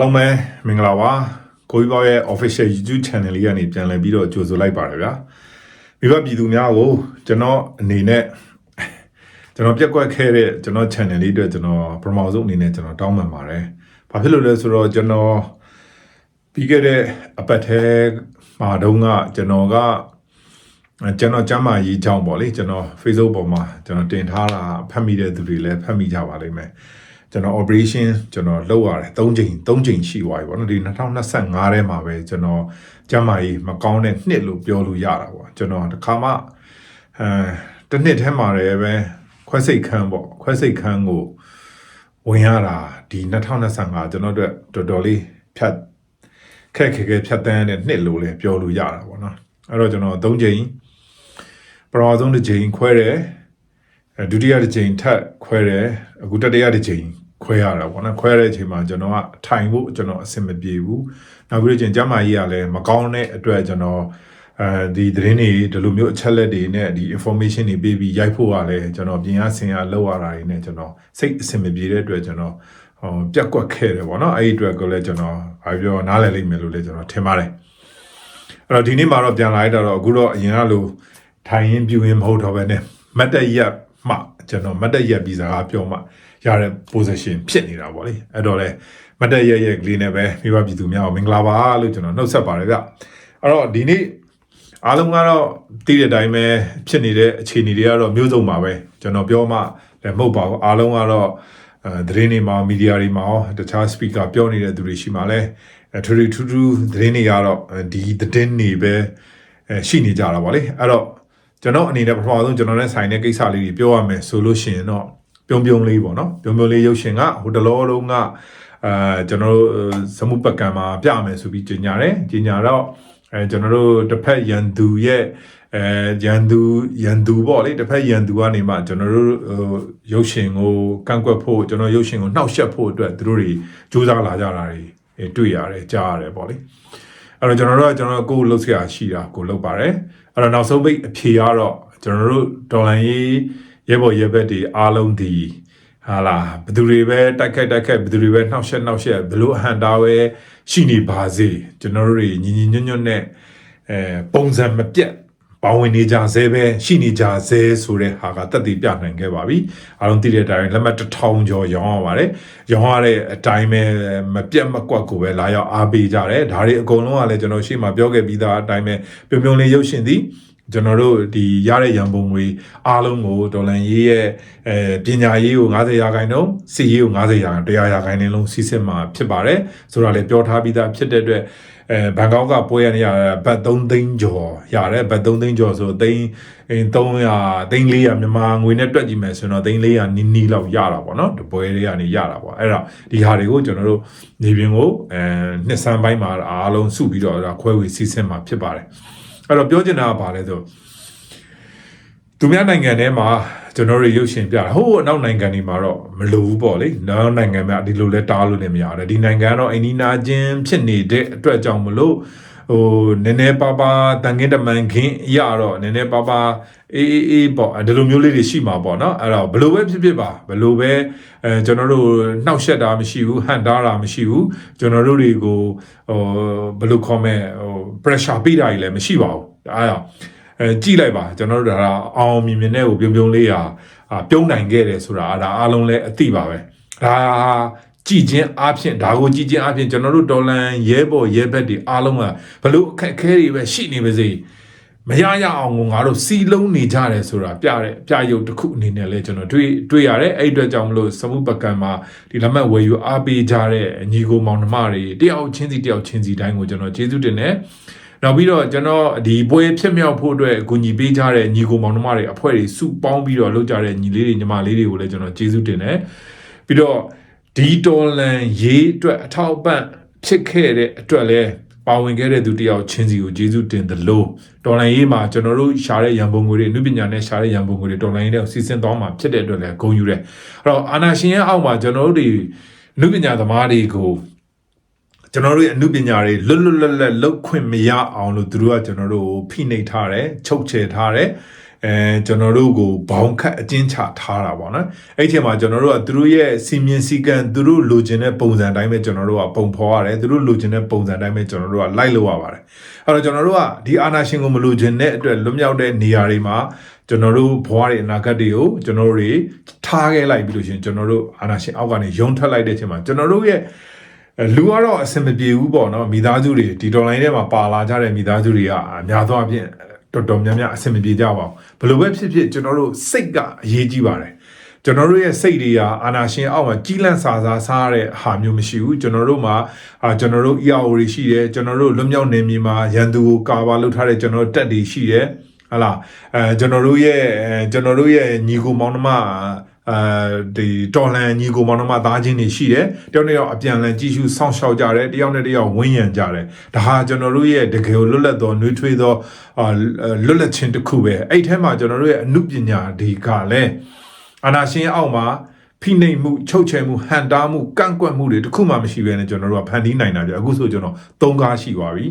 အားလုံးပဲမင်္ဂလာပါကိုကြီးပေါရဲ့ official YouTube channel လေးကနေပြန်လည်ပြီးတော့ကြိုဆိုလိုက်ပါတယ်ဗျာမိဘပြည်သူများကိုကျွန်တော်အနေနဲ့ကျွန်တော်ပြက်ကွက်ခဲ့တဲ့ကျွန်တော် channel လေးအတွက်ကျွန်တော်ပထမဆုံးအနေနဲ့ကျွန်တော်တောင်းပန်ပါတယ်ဘာဖြစ်လို့လဲဆိုတော့ကျွန်တော်ပြီးခဲ့တဲ့အပတ်ထဲမှာတုန်းကကျွန်တော်ကကျွန်တော်ကျမ်းမာရေးအကြောင်းပေါ့လေကျွန်တော် Facebook ပေါ်မှာကျွန်တော်တင်ထားတာဖတ်မိတဲ့သူတွေလည်းဖတ်မိကြပါလိမ့်မယ် ကျွန်တော် operation ကျွန်တော်လုပ်ရတယ်၃ချိန်၃ချိန်ရှိသွားပြီပေါ့နော်ဒီ2025ထဲမှာပဲကျွန်တော်ကျမ်းမာရေးမကောင်းတဲ့နှစ်လို့ပြောလို့ရတာပေါ့ကျွန်တော်တခါမှအဲတစ်နှစ်ထဲမှာလည်းပဲခွဲစိတ်ခန်းပေါ့ခွဲစိတ်ခန်းကိုဝင်ရတာဒီ2025ကျွန်တော်တို့တော်တော်လေးဖြတ်ခက်ခဲခဲဖြတ်တန်းတဲ့နှစ်လို့လည်းပြောလို့ရတာပေါ့နော်အဲ့တော့ကျွန်တော်၃ချိန်ပထမဆုံးတစ်ချိန်ခွဲတယ်အဲဒုတိယတစ်ချိန်ထပ်ခွဲတယ်အခုတတိယတစ်ချိန် ခွဲရတာပေါ့နော်ခွဲရတဲ့အချိန်မှာကျွန်တော်ကထိုင်ဖို့ကျွန်တော်အဆင်မပြေဘူးနောက်ပြီးတော့ကျမ်းမာရေးကလည်းမကောင်းတဲ့အတွက်ကျွန်တော်အဲဒီသတင်းတွေဒီလိုမျိုးအချက်လက်တွေနဲ့ဒီ information တွေပေးပြီးရိုက်ဖို့ကလည်းကျွန်တော်ပြင်ရဆင်ရလောက်ရတာတွေနဲ့ကျွန်တော်စိတ်အဆင်မပြေတဲ့အတွက်ကျွန်တော်ဟောပြက်ကွက်ခဲ့တယ်ပေါ့နော်အဲ့ဒီအတွက်ကိုလည်းကျွန်တော်ဘာပြောနားလည်လိမ့်မယ်လို့လည်းကျွန်တော်ထင်ပါတယ်အဲ့တော့ဒီနေ့မှာတော့ပြန်လာရတော့အခုတော့အရင်ကလိုထိုင်ရင်ပြူရင်မဟုတ်တော့ပဲねမတ်တက်ရက်မှကျွန်တော်မတ်တက်ရက်ပြီးစကားပြောမှ ရတဲ့ position ဖြစ်နေတာပေါ့လေအဲ့တော့လေမတ်တက်ရက်ရက်ကလေးနဲ့ပဲမိဘပြည်သူများကိုမင်္ဂလာပါလို့ကျွန်တော်နှုတ်ဆက်ပါတယ်ဗျအဲ့တော့ဒီနေ့အားလုံးကတော့သိတဲ့အတိုင်းပဲဖြစ်နေတဲ့အခြေအနေတွေကတော့မျိုးစုံပါပဲကျွန်တော်ပြောမှလည်းမဟုတ်ပါဘူးအားလုံးကတော့အဲသတင်းတွေမှာမီဒီယာတွေမှာရောတခြား speaker ပြောနေတဲ့သူတွေရှိမှလဲထူထူထူးထူးသတင်းတွေကတော့ဒီသတင်းတွေပဲအဲရှိနေကြတာပါလေအဲ့တော့ကျွန်တော်အနေနဲ့ပထမဆုံးကျွန်တော်နဲ့ဆိုင်တဲ့ကိစ္စလေးတွေပြောရမယ်ဆိုလို့ရှိရင်တော့ ပြုံးပြုံးလေးပေါ့နော်ပြုံးပြုံးလေးရုပ်ရှင်ကဟိုတလောတုန်းကအဲကျွန်တော်တို့စမှုပကံမှာပြမယ်ဆိုပြီးကြီးညာတယ်ကြီးညာတော့အဲကျွန်တော်တို့တစ်ဖက်ရန်သူရဲ့အဲရန်သူရန်သူပေါ့လေတစ်ဖက်ရန်သူကနေမှကျွန်တော်တို့ဟိုရုပ်ရှင်ကိုကန့်ကွက်ဖို့ကျွန်တော်ရုပ်ရှင်ကိုနှောက်ယှက်ဖို့အတွက်သူတို့တွေစူးစမ်းလာကြတာတွေတွေ့ရတယ်ကြားရတယ်ပေါ့လေအဲ့တော့ကျွန်တော်တို့ကကျွန်တော်တို့ကိုယ်လှုပ်ရှားရှိတာကိုလှုပ်ပါတယ်အဲ့တော့နောက်ဆုံးပိတ်အဖြေကတော့ကျွန်တော်တို့ဒေါ်လာရေး ရဲဘော်ရဲဘက်တွေအားလုံးဒီဟာလာဘယ်သူတွေပဲတိုက်ခိုက်တိုက်ခိုက်ဘယ်သူတွေပဲနှောက်ယှက်နှောက်ယှက်ဘလို့အဟန်တာပဲရှိနေပါစေကျွန်တော်တို့တွေညီညီညွတ်ညွတ်နဲ့အဲပုံစံမပြတ်ပါဝင်နေကြဆဲပဲရှိနေကြဆဲဆိုတဲ့ဟာကတက်တည်ပြနိုင်ခဲ့ပါပြီအားလုံးသိတဲ့အတိုင်းလက်မှတ်တစ်ထောင်ကျော်ရောင်းရပါတယ်ရောင်းရတဲ့အတိုင်းပဲမပြတ်မကွက်ကိုပဲလာရောက်အားပေးကြတယ်ဒါတွေအကုန်လုံးကလည်းကျွန်တော်ရှေ့မှာပြောခဲ့ပြီးသားအတိုင်းပဲပြုံပြုံလေးရုပ်ရှင်သည် ကျွန်တော်တို့ဒီရတဲ့ရန်ပုံငွေအားလုံးကိုဒေါ်လာရေးရဲ့အဲပညာရေးကို90ရာခိုင်နှုန်းစီရေးကို90ရာခိုင်100ရာခိုင်နှုန်းလုံးစီးစစ်မှာဖြစ်ပါတယ်ဆိုတာလည်းပြောထားပြီးသားဖြစ်တဲ့အတွက်အဲဘန်ကောက်ကပွဲရနေရဘတ်3သိန်းကျော်ရတယ်ဘတ်3သိန်းကျော်ဆိုသိန်း300သိန်း400မြန်မာငွေနဲ့တွက်ကြည့်မယ်ဆိုတော့သိန်း400နီးနီးလောက်ရတာပေါ့နော်တပွဲတွေကနေရတာပေါ့အဲ့တော့ဒီဟာတွေကိုကျွန်တော်တို့နေပြင်ကိုအဲနှစ်ဆန်းပိုင်းမှာအားလုံးစုပြီးတော့ခွဲဝေစီးဆင်းမှာဖြစ်ပါတယ် အဲ့တော့ပြောချင်တာကဘာလဲဆိုသူများနိုင်ငံထဲမှာကျွန်တော်တို့ရုပ်ရှင်ပြတာဟိုးအနောက်နိုင်ငံတွေမှာတော့မလိုဘူးပေါ့လေနောက်နိုင်ငံမှာဒီလိုလဲတားလို့လည်းမရတယ်ဒီနိုင်ငံကတော့အိန္ဒိနာချင်းဖြစ်နေတဲ့အတွက်ကြောင့်မလို့ဟိုနည်းနည်းပါးပါးတန်ခင်းတမန်ခင်းရတော့နည်းနည်းပါးပါးအေးအေးအေးပေါ့ဒီလိုမျိုးလေးတွေရှိမှာပေါ့နော်အဲ့တော့ဘလို့ပဲဖြစ်ဖြစ်ပါဘလို့ပဲအဲကျွန်တော်တို့နှောက်ယှက်တာမရှိဘူးဟန်တားတာမရှိဘူးကျွန်တော်တို့တွေကိုဟိုဘလို့ခေါ်မဲ့ဟို pressure ပေးတာကြီးလည်းမရှိပါဘူး အဲ့တော့အဲကြည့်လိုက်ပါကျွန်တော်တို့ဒါအောင်မြင်မြင်နဲ့ကိုပြုံပြုံလေးရာပြုံးနိုင်ခဲ့တယ်ဆိုတာဒါအားလုံးလည်းအသိပါပဲဒါကြည်ချင်းအားဖြင့်ဒါကိုကြည်ချင်းအားဖြင့်ကျွန်တော်တို့ဒေါ်လန်ရဲဘော်ရဲဘက်တွေအားလုံးကဘလို့အခက်အခဲတွေပဲရှိနေပါစေမရရအောင်ကိုငါတို့စီလုံးနေကြတယ်ဆိုတာပြတဲ့ပြရုပ်တစ်ခုအနေနဲ့လဲကျွန်တော်တွေ့တွေ့ရတယ်အဲ့အတွက်ကြောင့်မလို့စမှုပကံမှာဒီလက်မှတ်ဝယ်ယူအားပေးကြတဲ့ညီကိုမောင်နှမတွေတယောက်ချင်းစီတယောက်ချင်းစီတိုင်းကိုကျွန်တော်ကျေးဇူးတင်တယ် နောက်ပြီးတော့ကျွန်တော်ဒီပွဲဖြစ်မြောက်ဖို့အတွက်အကူအညီပေးကြတဲ့ညီကိုမောင်နှမတွေအဖွဲ့တွေစုပေါင်းပြီးတော့လုပ်ကြတဲ့ညီလေးတွေညီမလေးတွေကိုလည်းကျွန်တော်ကျေးဇူးတင်တယ်ပြီးတော့ဒီတော်လန်ရေးအတွက်အထောက်အပံ့ဖြစ်ခဲ့တဲ့အတွက်လည်းပါဝင်ခဲ့တဲ့သူတယောက်ချင်းစီကိုကျေးဇူးတင်တယ်လို့တော်လန်ရေးမှာကျွန်တော်တို့ရှားတဲ့ရန်ပုံငွေတွေအမှုပညာနဲ့ရှားတဲ့ရန်ပုံငွေတွေတော်လန်ရေးတွေကိုစီစဉ်သွားမှာဖြစ်တဲ့အတွက်လည်းဂုဏ်ယူတယ်အဲ့တော့အာနာရှင်ရဲ့အောက်မှာကျွန်တော်တို့တွေအမှုပညာသမားတွေကို ကျွန်တော်တို့ရဲ့အမှုပညာတွေလွတ်လွတ်လပ်လပ်လောက်ခွင့်မရအောင်လို့သူတို့ကကျွန်တော်တို့ကိုဖိနှိပ်ထားတယ်ချုပ်ချယ်ထားတယ်အဲကျွန်တော်တို့ကိုဘောင်ခတ်အကျဉ်းချထားတာပေါ့နော်အဲ့ဒီအချိန်မှာကျွန်တော်တို့ကသူတို့ရဲ့စီမင်းစည်းကမ်းသူတို့လိုချင်တဲ့ပုံစံအတိုင်းပဲကျွန်တော်တို့ကပုံဖော်ရတယ်သူတို့လိုချင်တဲ့ပုံစံအတိုင်းပဲကျွန်တော်တို့ကလိုက်လို့ရပါတယ်အဲ့တော့ကျွန်တော်တို့ကဒီအာနာရှင်ကိုမလိုချင်တဲ့အတွက်လွတ်မြောက်တဲ့နေရာတွေမှာကျွန်တော်တို့ဘဝရဲ့အနာဂတ်တွေကိုကျွန်တော်တို့တွေထားခဲ့လိုက်ပြီးလို့ရှိရင်ကျွန်တော်တို့အာနာရှင်အောက်ကနေယုံထွက်လိုက်တဲ့အချိန်မှာကျွန်တော်တို့ရဲ့အဲ လူကတော့အဆင်မပြေဘူးပေါ့နော်မိသားစုတွေဒီ online ထဲမှာပါလာကြတဲ့မိသားစုတွေကအများသောအားဖြင့်တော်တော်များများအဆင်မပြေကြပါဘူးဘယ်လိုပဲဖြစ်ဖြစ်ကျွန်တော်တို့စိတ်ကအရေးကြီးပါတယ်ကျွန်တော်တို့ရဲ့စိတ်တွေကအာနာရှင်အောက်မှာကြီးလန့်စာစားစားတဲ့ဟာမျိုးမရှိဘူးကျွန်တော်တို့မှာအာကျွန်တော်တို့ EAO တွေရှိတယ်ကျွန်တော်တို့လွတ်မြောက်နေမြေမှာရန်သူကိုကာဗာလုပ်ထားတဲ့ကျွန်တော်တို့တက်တွေရှိတယ်ဟလာအဲကျွန်တော်တို့ရဲ့အဲကျွန်တော်တို့ရဲ့ညီကိုမောင်နှမ အဲဒီတော်လန်ညီကိုမောင်နှမသားချင်းတွေရှိတယ်တယောက်နဲ့တယောက်အပြန်အလှန်ကြည့်ရှုစောင့်ရှောက်ကြတယ်တယောက်နဲ့တယောက်ဝန်းရံကြတယ်ဒါဟာကျွန်တော်တို့ရဲ့တကယ်လွတ်လပ်သောနှွေးထွေးသောအာလွတ်လပ်ခြင်းတစ်ခုပဲအဲ့ထဲမှာကျွန်တော်တို့ရဲ့အမှုပညာဒီကလည်းအာနာရှင်အောက်မှာ ဖိနှိပ်မှုချုပ်ချယ်မှုဟန်တားမှုကန့်ကွက်မှုတွေတခုမှမရှိဘဲနဲ့ကျွန်တော်တို့ကဖန်တီးနိုင်တာကြအခုဆိုကျွန်တော်သုံးကားရှိပါပြီ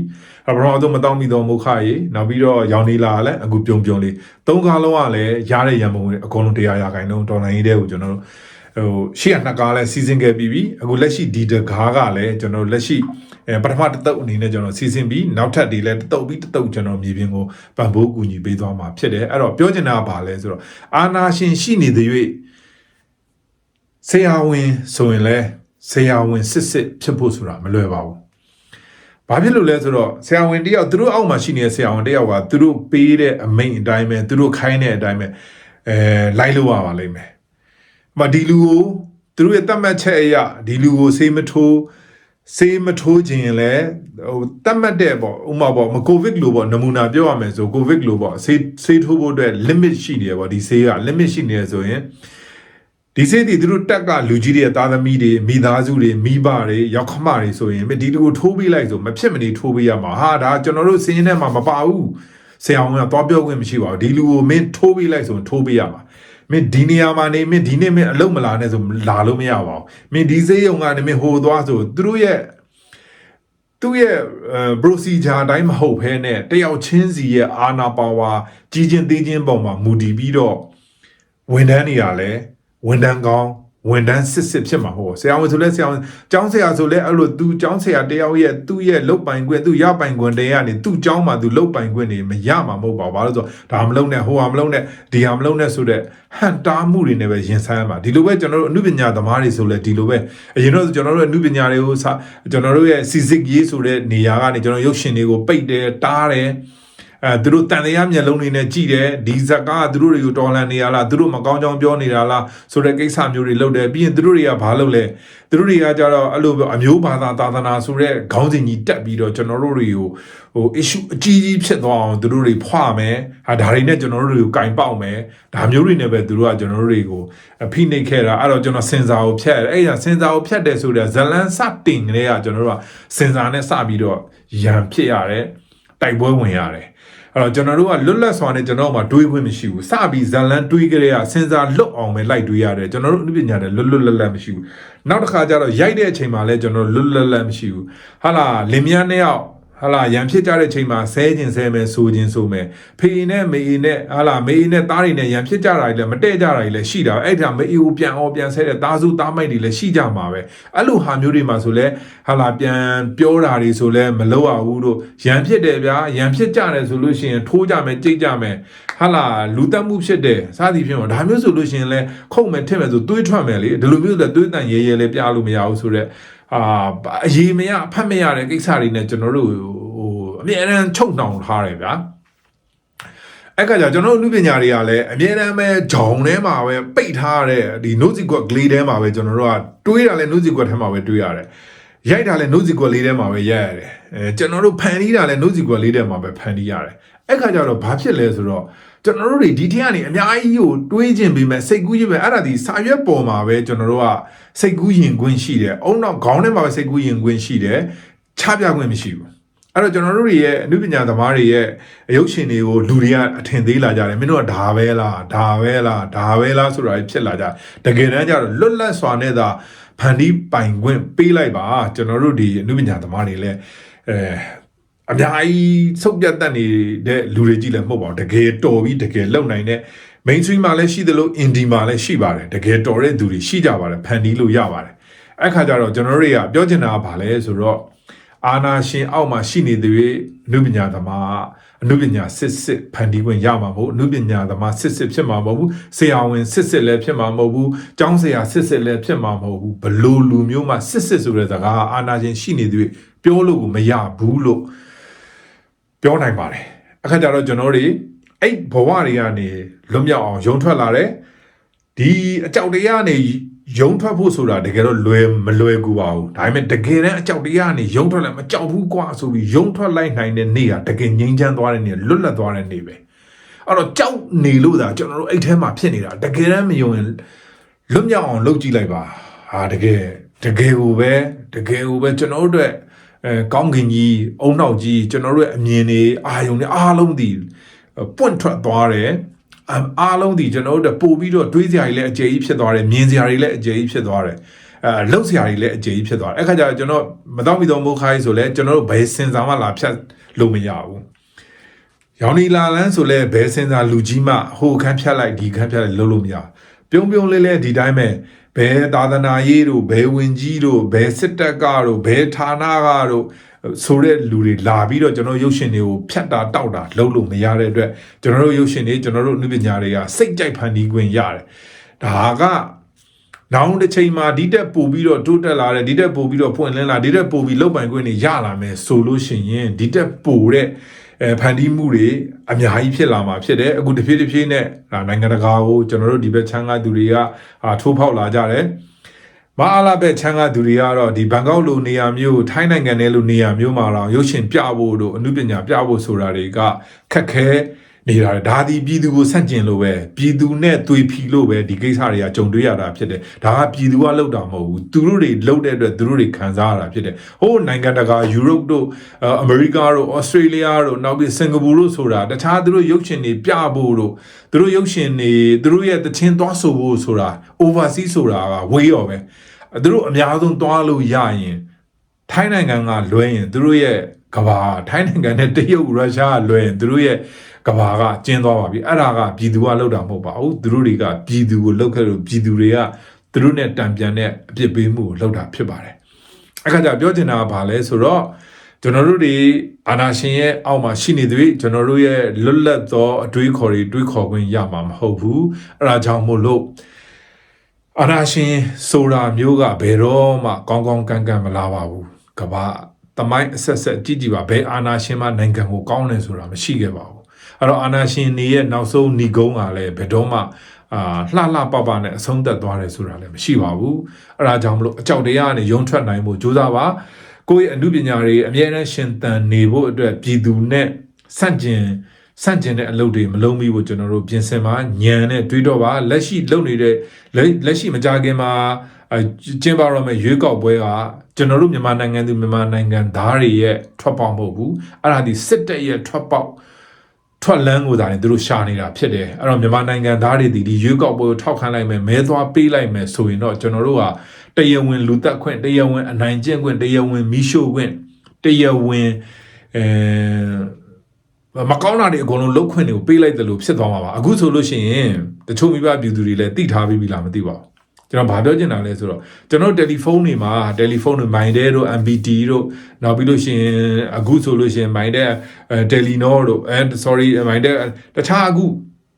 အပရောတော့မတောင်းမိတော့မုခရေနောက်ပြီးတော့ရောင်နေလာလည်းအခုပြုံပြုံလေးသုံးကားလုံးကလည်းရတဲ့ရန်ပုံတွေအကုန်လုံးတရားရာခိုင်နှုန်းဒေါ်လာရေးတဲ့ကိုကျွန်တော်တို့ဟိုရှေ့ကနှစ်ကားလဲစီစဉ်ခဲ့ပြီးပြီအခုလက်ရှိဒီတကားကလည်းကျွန်တော်လက်ရှိအဲပထမတစ်တုပ်အနေနဲ့ကျွန်တော်စီစဉ်ပြီးနောက်ထပ်ဒီလဲတစ်တုပ်ပြီးတစ်တုပ်ကျွန်တော်မြေပြင်ကိုပံ့ပိုးကူညီပေးသွားမှာဖြစ်တယ်အဲ့တော့ပြောချင်တာကဘာလဲဆိုတော့အာနာရှင်ရှိနေတဲ့၍ ဆရာဝန်ဆိုရင်လဲဆရာဝန်စစ်စစ်ဖြစ်ဖို့ဆိုတာမလွယ်ပါဘူးဘာဖြစ်လို့လဲဆိုတော့ဆရာဝန်တယောက်သူတို့အောက်မှာရှိနေတဲ့ဆရာဝန်တယောက်ကသူတို့ပေးတဲ့အမိန့်အတိုင်းပဲသူတို့ခိုင်းတဲ့အတိုင်းပဲအဲလိုက်လို့ရပါလိမ့်မယ်။မဒီလူကိုသူတို့ရဲ့တတ်မှတ်ချက်အရဒီလူကိုစေးမထိုးစေးမထိုးခြင်းရင်လည်းဟိုတတ်မှတ်တဲ့ပေါ့ဥမာပေါ့မကိုဗစ်လို့ပေါ့နမူနာပြောရမယ်ဆိုကိုဗစ်လို့ပေါ့စေးစေးထိုးဖို့အတွက် limit ရှိနေရပေါ့ဒီစေးက limit ရှိနေရဆိုရင် ဒီစေးဒီသူတို့တက်ကလူကြီးတွေရဲ့သားသမီးတွေမိသားစုတွေမိဘတွေရောက်ခမတွေဆိုရင်ဒီလူကိုထိုးပေးလိုက်ဆိုမဖြစ်မနေထိုးပေးရမှာဟာဒါကျွန်တော်တို့စင်းရင်ထဲမှာမပါဘူးဆရာဝန်ကသွားပြောခွင့်မရှိပါဘူးဒီလူကိုမင်းထိုးပေးလိုက်ဆိုရင်ထိုးပေးရမှာမင်းဒီနေရာမှာနေမင်းဒီနေ့မင်းအလုပ်မလာနဲ့ဆိုလာလို့မရပါဘူးမင်းဒီစေးရုံကနေမင်းဟိုသွားဆိုသူတို့ရဲ့သူ့ရဲ့ procedure အတိုင်းမဟုတ်ဘဲနဲ့တယောက်ချင်းစီရဲ့အာနာပါဝါကြီးချင်းသေးချင်းပုံမှာမူတည်ပြီးတော့ဝန်ထမ်းတွေကလည်း ဝန်ထမ်းကောင်းဝန်ထမ်းစစ်စစ်ဖြစ်မှာဟောဆရာဝန်ဆိုလဲဆရာဝန်ကျောင်းဆရာဆိုလဲအဲ့လိုသူကျောင်းဆရာတယောက်ရဲ့သူ့ရဲ့လုတ်ပိုင်ခွင့်သူရပိုင်ခွင့်တွေကနေသူ့ကျောင်းမှာသူလုတ်ပိုင်ခွင့်တွေမရမှာမဟုတ်ပါဘူးဘာလို့ဆိုတော့ဒါမလုံးနဲ့ဟိုဟာမလုံးနဲ့ဒီဟာမလုံးနဲ့ဆိုတဲ့ဟန်တားမှုတွေနဲ့ပဲရင်ဆိုင်ရမှာဒီလိုပဲကျွန်တော်တို့အမှုပညာသမားတွေဆိုလဲဒီလိုပဲအရင်တော့ကျွန်တော်တို့ရဲ့အမှုပညာတွေကိုကျွန်တော်တို့ရဲ့စီစစ်ရေးဆိုတဲ့နေရာကနေကျွန်တော်ရုပ်ရှင်တွေကိုပိတ်တယ်တားတယ် အဲသူတို့တန်တရားမျက်လုံးတွေနဲ့ကြည်တယ်ဒီဇက်ကသူတို့တွေကိုတော်လန်နေရလားသူတို့မကောင်းကြောင်းပြောနေတာလားဆိုတဲ့ကိစ္စမျိုးတွေလုပ်တယ်ပြီးရင်သူတို့တွေကဘာလုပ်လဲသူတို့တွေကကြတော့အဲ့လိုအမျိုးဘာသာသာသနာဆိုတဲ့ခေါင်းစဉ်ကြီးတက်ပြီးတော့ကျွန်တော်တို့တွေကိုဟို issue အကြီးကြီးဖြစ်သွားအောင်သူတို့တွေဖွာမယ်ဟာဒါတွေနဲ့ကျွန်တော်တို့တွေကိုကင်ပေါက်မယ်ဒါမျိုးတွေနဲ့ပဲသူတို့ကကျွန်တော်တို့တွေကိုဖိနှိပ်ခဲ့တာအဲ့တော့ကျွန်တော်စင်စာကိုဖြတ်အဲ့ဒါစင်စာကိုဖြတ်တယ်ဆိုတဲ့ဇလန်စတင်ကလေးကကျွန်တော်တို့ကစင်စာနဲ့စပြီးတော့ရန်ဖြစ်ရတယ်တိုက်ပွဲဝင်ရတယ် အဲ့တော့ကျွန်တော်တို့ကလွတ်လပ်စွာနဲ့ကျွန်တော်တို့မှတွေးခွင့်မရှိဘူးစပြီးဇလန်တွေးကြရစဉ်းစားလွတ်အောင်ပဲလိုက်တွေးရတယ်ကျွန်တော်တို့အနုပညာနဲ့လွတ်လွတ်လပ်လပ်မရှိဘူးနောက်တစ်ခါကျတော့ရိုက်တဲ့အချိန်မှာလည်းကျွန်တော်လွတ်လွတ်လပ်လပ်မရှိဘူးဟာလာလင်မြန်းနှစ်ယောက် ဟာလာရန်ဖြစ်ကြတဲ့ချိန်မှာဆဲခြင်းဆဲမယ်ဆိုခြင်းဆိုမယ်ဖေနဲ့မေနဲ့ဟာလာမေနဲ့သားတွေနဲ့ရန်ဖြစ်ကြတာတွေလည်းမတည့်ကြတာတွေလည်းရှိတာအဲ့ဒါမေကိုပြန်အောင်ပြန်ဆဲတဲ့သားစုသားမိုက်တွေလည်းရှိကြမှာပဲအဲ့လိုဟာမျိုးတွေမှာဆိုလဲဟာလာပြန်ပြောတာတွေဆိုလဲမလုပ်ရဘူးတို့ရန်ဖြစ်တယ်ဗျာရန်ဖြစ်ကြတယ်ဆိုလို့ရှိရင်ထိုးကြမယ်ကြိတ်ကြမယ်ဟာလာလူတက်မှုဖြစ်တယ်စသည်ဖြင့်ဒါမျိုးဆိုလို့ရှိရင်လဲခုတ်မယ်ထစ်မယ်ဆိုတွေးထွက်မယ်လေဒီလိုမျိုးဆိုတွေးတန်ရဲရဲလေးပြလို့မရဘူးဆိုတော့ အာအရေးမရအဖတ်မရတဲ့ကိစ္စတွေနဲ့ကျွန်တော်တို့ဟိုအမြဲတမ်းချုပ်နှောင်ထားတယ်ဗျာအဲ့ကကြောင့်ကျွန်တော်တို့လူပညာတွေကလည်းအမြဲတမ်းပဲဂျောင်ထဲမှာပဲပိတ်ထားတဲ့ဒီနို့စီကွက်ကလေးထဲမှာပဲကျွန်တော်တို့ကတွေးတာလည်းနို့စီကွက်ထဲမှာပဲတွေးရတယ်ရိုက်တာလည်းနို့စီကွက်လေးထဲမှာပဲရိုက်ရတယ်အဲကျွန်တော်တို့ဖန်တီးတာလည်းနို့စီကွက်လေးထဲမှာပဲဖန်တီးရတယ်အဲ့ခါကျတော့ဘာဖြစ်လဲဆိုတော့ ကျွန်တော်တို့တွေဒီထက်ကနေအများကြီးကိုတွေးကျင်ပေးမယ်စိတ်ကူးခြင်းပဲအဲ့ဒါဒီစာရွက်ပေါ်မှာပဲကျွန်တော်တို့ကစိတ်ကူးရင်ခွင့်ရှိတယ်အုံတော့ခေါင်းထဲမှာပဲစိတ်ကူးရင်ခွင့်ရှိတယ်ချပြခွင့်မရှိဘူးအဲ့တော့ကျွန်တော်တို့တွေရဲ့အနုပညာသမားတွေရဲ့အယုတ်ရှင်တွေကိုလူတွေကအထင်သေးလာကြတယ်မင်းတို့ကဒါပဲလားဒါပဲလားဒါပဲလားဆိုတာဖြစ်လာကြတကယ်တမ်းကျတော့လွတ်လပ်စွာနဲ့သာဖန်တီးပိုင်ခွင့်ပေးလိုက်ပါကျွန်တော်တို့ဒီအနုပညာသမားတွေလည်းအဲ အများကြီးစုပ်ပြတ်တတ်နေတဲ့လူတွေကြီးလည်းမဟုတ်ပါဘူးတကယ်တော်ပြီးတကယ်လုံနိုင်တဲ့ mainstream မှာလည်းရှိသလို indie မှာလည်းရှိပါတယ်တကယ်တော်တဲ့သူတွေရှိကြပါတယ်ဖန်တီးလို့ရပါတယ်အဲ့ခါကျတော့ကျွန်တော်တို့တွေကပြောချင်တာကဘာလဲဆိုတော့အာနာရှင်အောက်မှာရှိနေသူတွေအနုပညာသမားအနုပညာစစ်စစ်ဖန်တီးခွင့်ရမှာမဟုတ်အနုပညာသမားစစ်စစ်ဖြစ်မှာမဟုတ်ဘူးဆရာဝန်စစ်စစ်လည်းဖြစ်မှာမဟုတ်ဘူးကျောင်းဆရာစစ်စစ်လည်းဖြစ်မှာမဟုတ်ဘူးဘလို့လူမျိုးမှစစ်စစ်ဆိုတဲ့စကားအာနာရှင်ရှိနေသူတွေပြောလို့ကိုမရဘူးလို့ ပြောနိုင်ပါတယ်အခါကျတော့ကျွန်တော်တို့အဲ့ဘဝတွေကနေလွတ်မြောက်အောင်ယုံထွက်လာတယ်ဒီအကြောက်တရားကနေယုံထွက်ဖို့ဆိုတာတကယ်တော့လွယ်မလွယ်ကူပါဘူးဒါပေမဲ့တကယ်တမ်းအကြောက်တရားကနေယုံထွက်လိုက်မကြောက်ဘူးကွာဆိုပြီးယုံထွက်လိုက်နိုင်တဲ့နေ့ကတကယ်ငြိမ်းချမ်းသွားတဲ့နေ့လွတ်လပ်သွားတဲ့နေ့ပဲအဲ့တော့ကြောက်နေလို့သာကျွန်တော်တို့အဲ့ထဲမှာဖြစ်နေတာတကယ်တမ်းမယုံရင်လွတ်မြောက်အောင်လုပ်ကြည့်လိုက်ပါဟာတကယ်တကယ်ကိုပဲတကယ်ကိုပဲကျွန်တော်တို့အတွက် အဲကောင်းကင်ကြီးအုံနောက်ကြီးကျွန်တော်တို့ရဲ့အမြင်တွေအာယုံတွေအားလုံးဒီပွင့်ထွက်သွားတယ်အအားလုံးဒီကျွန်တော်တို့ပို့ပြီးတော့တွေးစရာတွေလည်းအကျယ်ကြီးဖြစ်သွားတယ်မြင်စရာတွေလည်းအကျယ်ကြီးဖြစ်သွားတယ်အဲလှုပ်စရာတွေလည်းအကျယ်ကြီးဖြစ်သွားတယ်အဲ့ခါကျတော့ကျွန်တော်မတော့မီတော့မိုးခိုင်းဆိုလဲကျွန်တော်တို့ဘယ်စင်စာမှလာဖြတ်လို့မရဘူးရောင်နီလာလန်းဆိုလဲဘယ်စင်စာလူကြီးမှဟိုခန်းဖြတ်လိုက်ဒီခန်းဖြတ်လိုက်လုပ်လို့မရပြုံးပြုံးလေးလေးဒီတိုင်းပဲ ဘယ်သာသနာရေးတို့ဘယ်ဝင်ကြီးတို့ဘယ်စစ်တပ်ကတို့ဘယ်ဌာနကတို့ဆိုတဲ့လူတွေလာပြီးတော့ကျွန်တော်ရုပ်ရှင်တွေကိုဖြတ်တာတောက်တာလုပ်လို့မရတဲ့အတွက်ကျွန်တော်တို့ရုပ်ရှင်တွေကျွန်တော်တို့အနုပညာတွေကစိတ်ကြိုက်ဖန်တီးခွင့်ရတယ်ဒါကနောင်တစ်ချိန်မှာဒီတက်ပို့ပြီးတော့တိုးတက်လာတယ်ဒီတက်ပို့ပြီးတော့ဖွင့်လင်းလာဒီတက်ပို့ပြီးလောက်ပိုင်ခွင့်တွေရလာမယ်ဆိုလို့ရှိရင်ဒီတက်ပို့တဲ့ အဲဖန်တီးမှုတွေအများကြီးဖြစ်လာမှာဖြစ်တယ်အခုတစ်ဖြည်းတစ်ဖြည်းနဲ့ဒါနိုင်ငံတကာကိုကျွန်တော်တို့ဒီဘက်ချမ်းကသူတွေကအာထိုးဖောက်လာကြတယ်မအားလာဘက်ချမ်းကသူတွေကတော့ဒီဘန်ကောက်လိုနေရာမျိုးထိုင်းနိုင်ငံနယ်လိုနေရာမျိုးမှာတော့ရုပ်ရှင်ပြဖို့တို့အမှုပညာပြဖို့ဆိုတာတွေကခက်ခဲ နေတာဒါဒီပြည်သူကိုဆန့်ကျင်လို့ပဲပြည်သူနဲ့သွေဖီလို့ပဲဒီကိစ္စတွေကကြုံတွေ့ရတာဖြစ်တယ်ဒါကပြည်သူကလောက်တာမဟုတ်ဘူးသူတို့တွေလောက်တဲ့အတွက်သူတို့တွေခံစားရတာဖြစ်တယ်ဟိုးနိုင်ငံတကာယူရိုပတို့အမေရိကတို့ဩစတြေးလျတို့နောက်ပြီးစင်ကာပူတို့ဆိုတာတခြားသူတို့ရုပ်ရှင်တွေပြဖို့တို့သူတို့ရုပ်ရှင်တွေသူတို့ရဲ့တခြင်းသွားဆိုဖို့ဆိုတာ overseas ဆိုတာကဝေးရောပဲသူတို့အများဆုံးသွားလို့ရရင်ထိုင်းနိုင်ငံကလွဲရင်သူတို့ရဲ့ကဘာထိုင်းနိုင်ငံနဲ့တရုတ်ရုရှားကလွဲရင်သူတို့ရဲ့ ကဘာကကျင်းသွားပါပြီအဲ့ဒါကပြည်သူကလောက်တာမဟုတ်ပါဘူးသူတို့တွေကပြည်သူကိုလောက်ခဲ့လို့ပြည်သူတွေကသူတို့နဲ့တံပြန်တဲ့အပြစ်ပေးမှုကိုလောက်တာဖြစ်ပါတယ်အခါကျပြောချင်တာကဘာလဲဆိုတော့ကျွန်တော်တို့တွေအာနာရှင်ရဲ့အောက်မှာရှိနေသည်ကျွန်တော်တို့ရဲ့လွတ်လပ်သောအတွေးခေါ်တွေတွေးခေါ်ခွင့်ရမှာမဟုတ်ဘူးအဲ့ဒါကြောင့်မို့လို့အာနာရှင်ဆိုတာမျိုးကဘယ်တော့မှကောင်းကောင်းကန့်ကန့်မလာပါဘူးကဘာတမိုင်းအဆက်ဆက်ကြည့်ကြည့်ပါဘယ်အာနာရှင်မှနိုင်ငံကိုကောင်းတယ်ဆိုတာမရှိခဲ့ပါဘူး အဲ့တော့အာနာရှင်နေရဲ့နောက်ဆုံးဏီကုန်းကလည်းဘယ်တော့မှအာလှလှပပနဲ့အဆုံးသက်သွားတယ်ဆိုတာလည်းမရှိပါဘူးအဲ့ဒါကြောင့်မလို့အကြောက်တရားကနေရုံထွက်နိုင်ဖို့ကြိုးစားပါကိုယ့်ရဲ့အမှုပညာတွေအမြဲတမ်းရှင်သန်နေဖို့အတွက်ပြည်သူနဲ့ဆန့်ကျင်ဆန့်ကျင်တဲ့အလုပ်တွေမလုပ်မိဖို့ကျွန်တော်တို့ပြင်ဆင်ပါညံနဲ့တွေးတော့ပါလက်ရှိလုပ်နေတဲ့လက်ရှိမကြခင်မှာအဲကျင်းပတော့မယ့်ရွေးကောက်ပွဲကကျွန်တော်တို့မြန်မာနိုင်ငံသူမြန်မာနိုင်ငံသားတွေရဲ့ထွက်ပေါက်မဟုတ်ဘူးအဲ့ဒါဒီစစ်တပ်ရဲ့ထွက်ပေါက် ထွက်လန်းကိုသာနေသူတို့ရှာနေတာဖြစ်တယ်အဲ့တော့မြန်မာနိုင်ငံသားတွေဒီဒီရွေးကောက်ပွဲကိုထောက်ခံလိုက်မယ်မဲသွားပေးလိုက်မယ်ဆိုရင်တော့ကျွန်တော်တို့ကတရားဝင်လူသက်ခွင့်တရားဝင်အနိုင်ကျင့်ခွင့်တရားဝင်မီးရှို့ခွင့်တရားဝင်အဲမကောင်းတာတွေအကုန်လုံးလုတ်ခွင့်တွေကိုပေးလိုက်တယ်လို့ဖြစ်သွားမှာပါအခုဆိုလို့ရှိရင်တချို့မိဘပြည်သူတွေလည်းတိထားပြီးပြီလားမသိပါဘူး ကျွန်တော်ဗာပြောချင်တာလဲဆိုတော့ကျွန်တော်တယ်လီဖုန်းတွေမှာတယ်လီဖုန်းတွေ Mindel တို့ MBT တို့နောက်ပြီးလို့ရှိရင်အခုဆိုလို့ရှိရင် Mindel Telenor တို့အဲ sorry Mindel တခြားအခု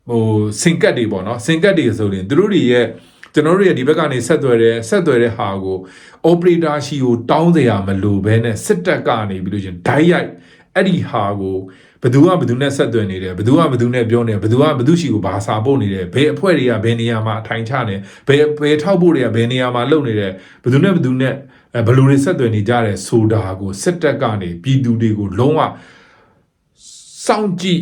ဟိုစင်ကတ်တွေပေါ့နော်စင်ကတ်တွေဆိုရင်သူတို့တွေရဲ့ကျွန်တော်တို့ရဲ့ဒီဘက်ကနေဆက်သွယ်တဲ့ဆက်သွယ်တဲ့ဟာကို operator ရှိကိုတောင်းစရာမလိုဘဲနဲ့စစ်တပ်ကနေပြီးလို့ရှင်ဓာတ်ရိုက်အဲ့ဒီဟာကို ဘသူကဘသူနဲ့ဆက်သွယ်နေတယ်ဘသူကဘသူနဲ့ပြောနေတယ်ဘသူကဘသူရှိကိုဘာစာပို့နေတယ်ဘယ်အဖွဲ့တွေကဘယ်နေရာမှာအထိုင်ချနေဘယ်ဘယ်ထောက်ဖို့တွေကဘယ်နေရာမှာလုပ်နေတယ်ဘသူနဲ့ဘသူနဲ့ဘလူတွေဆက်သွယ်နေကြတယ်ဆိုတာကိုစစ်တပ်ကနေပြည်သူတွေကိုလုံးဝစောင့်ကြည့်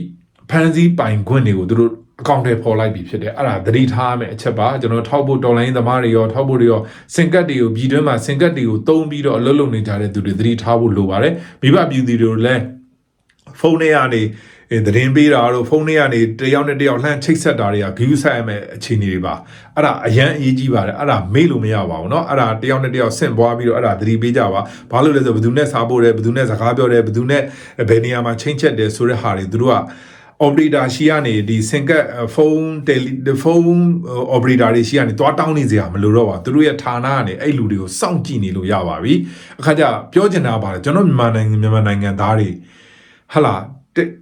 ဖန်စီပိုင်ခွင့်တွေကိုသူတို့အကောင့်ထဲပေါ်လိုက်ပြီဖြစ်တယ်အဲ့ဒါသတိထားမယ်အချက်ပါကျွန်တော်ထောက်ဖို့တော်လိုင်းသမားတွေရောထောက်ဖို့တွေရောစင်ကတ်တွေကိုပြည်တွင်းမှာစင်ကတ်တွေကိုတုံးပြီးတော့အလုပ်လုပ်နေကြတဲ့သူတွေသတိထားဖို့လိုပါတယ်မိဘပြည်သူတွေလည်း ဖုန်းထဲကနေ အဲသတင်းပေးတာတို့ဖုန်းထဲကနေတယောက်နဲ့တယောက်လှမ်းချိတ်ဆက်တာတွေကဂယူးဆိုင်ရမယ်အခြေအနေတွေပါအဲ့ဒါအရန်အရေးကြီးပါတယ်အဲ့ဒါမေ့လို့မရပါဘူးเนาะအဲ့ဒါတယောက်နဲ့တယောက်ဆင့်ပွားပြီးတော့အဲ့ဒါသတိပေးကြပါဘာလို့လဲဆိုဘယ်သူနဲ့စားဖို့တယ်ဘယ်သူနဲ့စကားပြောတယ်ဘယ်သူနဲ့ဘယ်နေရာမှာချိန်ချက်တယ်ဆိုတဲ့ဟာတွေသူတို့က operator ရှိကနေဒီစင်ကတ်ဖုန်းတယ်လီဖုန်း operator တွေရှိကနေတွားတောင်းနေစရာမလိုတော့ပါသူတို့ရဲ့ဌာနကနေအဲ့လူတွေကိုစောင့်ကြည့်နေလို့ရပါပြီအခါကျပြောချင်တာပါလေကျွန်တော်မြန်မာနိုင်ငံမြန်မာနိုင်ငံသားတွေ ဟာလာ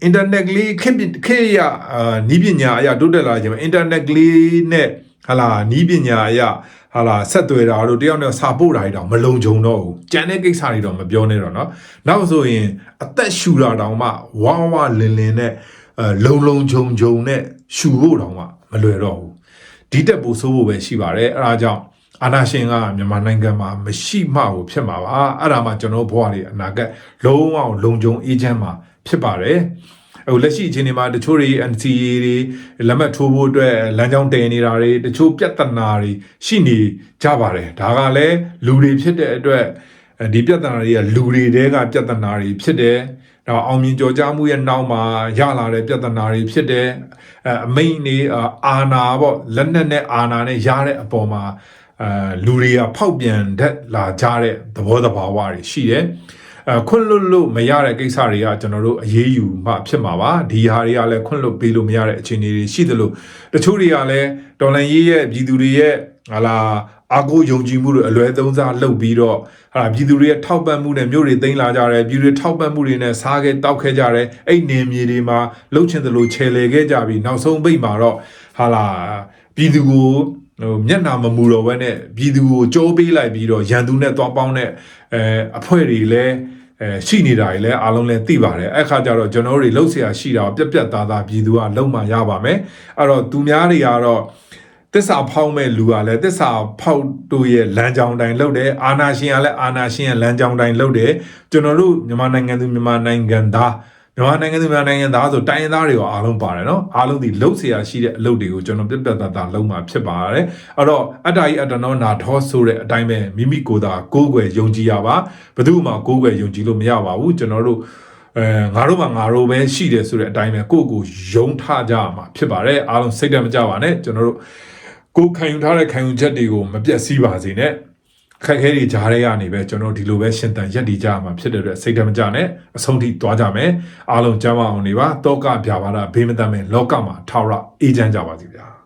အင်တာနက်ကလေးခေတ်ခေတ်ရအာနီးပညာအရာတိုးတက်လာခြင်းအင်တာနက်ကလေးနဲ့ဟာလာနီးပညာအရာဟာလာဆက်သွယ်တာတို့တယောက်နဲ့စာပို့တာတွေတော့မလုံခြုံတော့ဘူးကြံတဲ့ကိစ္စတွေတော့မပြောနဲ့တော့เนาะနောက်ဆိုရင်အသက်ရှူတာတောင်မှဝါဝါလင်လင်နဲ့အဲလုံလုံခြုံခြုံနဲ့ရှူဖို့တောင်မှမလွယ်တော့ဘူးဒီတက်ပို့ဆိုးဖို့ပဲရှိပါတယ်အဲဒါကြောင့်အာနာရှင်ကမြန်မာနိုင်ငံမှာမရှိမှကိုဖြစ်မှာပါအဲ့ဒါမှကျွန်တော်ဘဝတွေအနာဂတ်လုံးဝလုံခြုံအေးချမ်းမှာ ဖြစ်ပါတယ်အခုလက်ရှိအချိန်ဒီမှာတချို့တွေ NCA တွေလက်မှတ်ထိုးဖို့အတွက်လမ်းကြောင်းတည်နေတာတွေတချို့ပြဿနာတွေရှိနေကြပါတယ်ဒါကလည်းလူတွေဖြစ်တဲ့အတွက်ဒီပြဿနာတွေကလူတွေတဲကပြဿနာတွေဖြစ်တယ်တော့အောင်မြင်ကြော်ကြားမှုရဲ့နောက်မှာရလာတဲ့ပြဿနာတွေဖြစ်တယ်အဲအမိန်နေအာနာပေါ့လက်နက်နဲ့အာနာနဲ့ရတဲ့အပေါ်မှာအဲလူတွေကဖောက်ပြန်တတ်လာကြတဲ့သဘောတဘာဝတွေရှိတယ်အဲ ခွင့်လွတ်လို့မရတဲ့ကိစ္စတွေကကျွန်တော်တို့အရေးယူမှဖြစ်မှာပါဒီဟာတွေကလည်းခွင့်လွတ်ပေးလို့မရတဲ့အခြေအနေတွေရှိသလိုတချို့တွေကလည်းတော်လန်ရေးရဲ့ပြည်သူတွေရဲ့ဟာလာအာကိုယုံကြည်မှုတွေအလွဲသုံးစားလုပ်ပြီးတော့ဟာပြည်သူတွေရဲ့ထောက်ပံ့မှုနဲ့မြို့တွေသိမ်းလာကြတယ်ပြည်သူတွေထောက်ပံ့မှုတွေနဲ့စားခဲ့တောက်ခဲ့ကြတယ်အဲ့နေမြေတွေမှာလှုပ်ချင်သလိုခြေလေခဲ့ကြပြီးနောက်ဆုံးပိတ်မှာတော့ဟာလာပြည်သူကိုဟိုမျက်နာမမူတော့ဘဲနဲ့ပြည်သူကိုကြိုးပေးလိုက်ပြီးတော့ရန်သူနဲ့တွားပေါင်းတဲ့အဲအဖွဲ့တွေလည်း အဲရှိနေတာကြီးလည်းအားလုံးလည်းသိပါတယ်အဲ့ခါကျတော့ကျွန်တော်တို့တွေလှုပ်ရှားရှိတာပြက်ပြက်သားသားပြည်သူကလုံမှရပါမယ်အဲ့တော့သူများတွေကတော့တစ္ဆာဖောက်မဲ့လူကလည်းတစ္ဆာဖောက်တို့ရဲ့လမ်းကြောင်းတိုင်းလှုပ်တယ်အာနာရှင်ကလည်းအာနာရှင်ရဲ့လမ်းကြောင်းတိုင်းလှုပ်တယ်ကျွန်တော်တို့မြန်မာနိုင်ငံသူမြန်မာနိုင်ငံသား မြန်မာနိုင်ငံသူမြန်မာနိုင်ငံသားဆိုတိုင်းရင်းသားတွေရောအားလုံးပါတယ်နော်အားလုံးဒီလှုပ်เสียရှိတဲ့အလုပ်တွေကိုကျွန်တော်ပြက်ပြက်သားသားလုံးမှာဖြစ်ပါတယ်အဲ့တော့အတ္တကြီးအတ္တနောနာထောဆိုတဲ့အတိုင်းပဲမိမိကိုယ်သာကိုယ်ွယ်ယုံကြည်ရပါဘယ်သူမှကိုယ်ွယ်ယုံကြည်လို့မရပါဘူးကျွန်တော်တို့အဲငါတို့မှငါတို့ပဲရှိတယ်ဆိုတဲ့အတိုင်းပဲကိုယ့်ကိုယုံထကြရမှာဖြစ်ပါတယ်အားလုံးစိတ်တမကြပါနဲ့ကျွန်တော်တို့ကိုယ်ခံယူထားတဲ့ခံယူချက်တွေကိုမပြတ်စည်းပါစေနဲ့ ခက်ခဲတွေကြားထဲကနေပဲကျွန်တော်ဒီလိုပဲရှင်တန်ရက်တည်ကြရမှာဖြစ်တဲ့အတွက်စိတ်ဓာတ်မကြနဲ့အဆုံးထိသွားကြမယ်အားလုံးကျမ်းမာအောင်နေပါတောကပြပါတာဘေးမတတ်မဲ့လောကမှာထာဝရအေးချမ်းကြပါစေဗျာ